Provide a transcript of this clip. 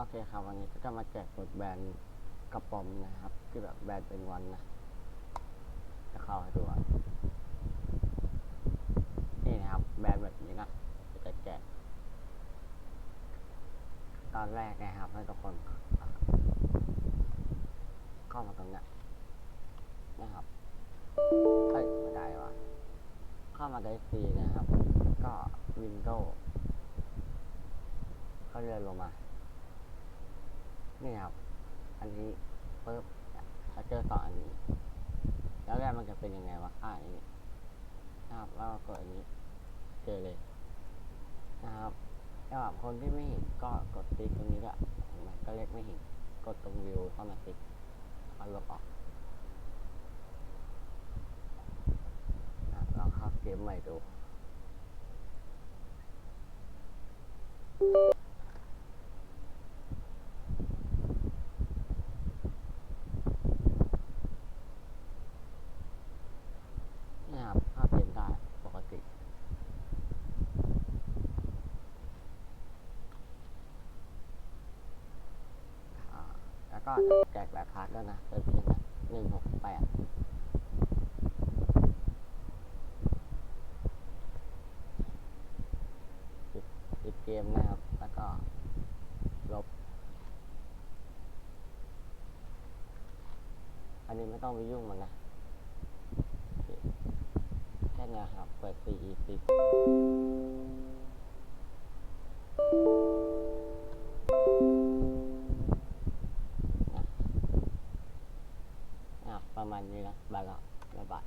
โอเคครับ วันนี้ก็จะมาแจกกดแบรนด์กระป๋อมนะครับที่แบบแบรนด์เป็นวันนะ จะเข้าให้ดูอะนี่นะครับ แบรนด์แบบนี้นะจะแจกตอนแรกนะครับให้ทุกคน เข้ามาตรงนี้นะครับเอ้ยไม่ได้ว่ะเข้ามาได้ฟรีนะครับ ก็วินโดว์ก็เลื่อนลงมา นี่ครับ อันนี้ปึ๊บเนี่ยถ้าเจอต่ออันนี้ แล้วแรกมันจะเป็นยังไงวะอ่าอันนี้นะครับแล้วก็กดอันนี้ เจอเลย นะครับสำหรับคนที่ไม่เห็นก็กดติ๊กตรงนี้ด้วยเห็นไหมก็เรียกไม่เห็น กดตรงวิวเข้ามาติ๊กแล้วลบออกอะลองเข้าเกมใหม่ดู นี่ครับภาพเปลี่ยนได้ปกติ อ่า แล้วก็แจกแบบพาร์ทด้วยนะเติมเพียงหนึ่งหกแปดปิดเกมนะครับ แล้วก็ลบ อันนี้ไม่ต้องไปยุ่งมันนะ แค่เนี้ครับ เปิด CE 10 ประมาณนี้นะบาทละบาท